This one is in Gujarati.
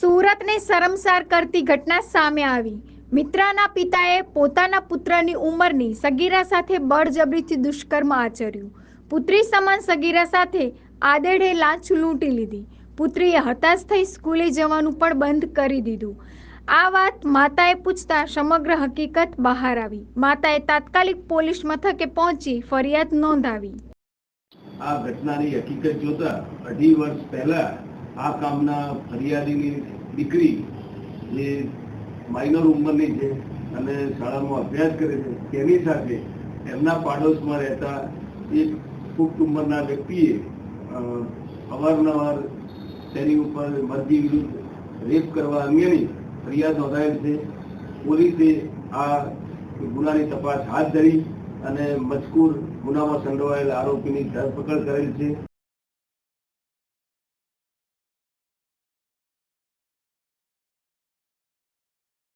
સુરતને શરમસાર કરતી ઘટના સામે આવી. મિત્રાના પિતાએ પોતાના પુત્રની ઉંમરની સગીરા સાથે બળજબરીથી દુષ્કર્મ આચર્યું. પુત્રી સમાન સગીરા સાથે આદેડે લાંચ લૂંટી લીધી. પુત્રીએ હતાશ થઈ સ્કૂલે જવાનું પણ બંધ કરી દીધું. આ વાત માતાએ પૂછતા સમગ્ર હકીકત બહાર આવી. માતાએ તાત્કાલિક પોલીસ મથકે પહોંચી ફરિયાદ નોંધાવી. આ ઘટનાની હકીકત જોતા અઢી વર્ષ પહેલા આ કામના ફરિયાદીની દીકરી જે માઇનર ઉંમરની છે અને શાળામાં અભ્યાસ કરે છે, તેની સાથે એમના પાડોશમાં રહેતા એક પુખ્ત ઉંમરના વ્યક્તિએ અવારનવાર તેની ઉપર મરજી વિરુદ્ધ રેપ કરવા અંગેની ફરિયાદ નોંધાયેલ છે. પોલીસે આ ગુનાની તપાસ હાથ ધરી અને મજકૂર ગુનામાં સંડોવાયેલ આરોપીની ધરપકડ કરેલ છે.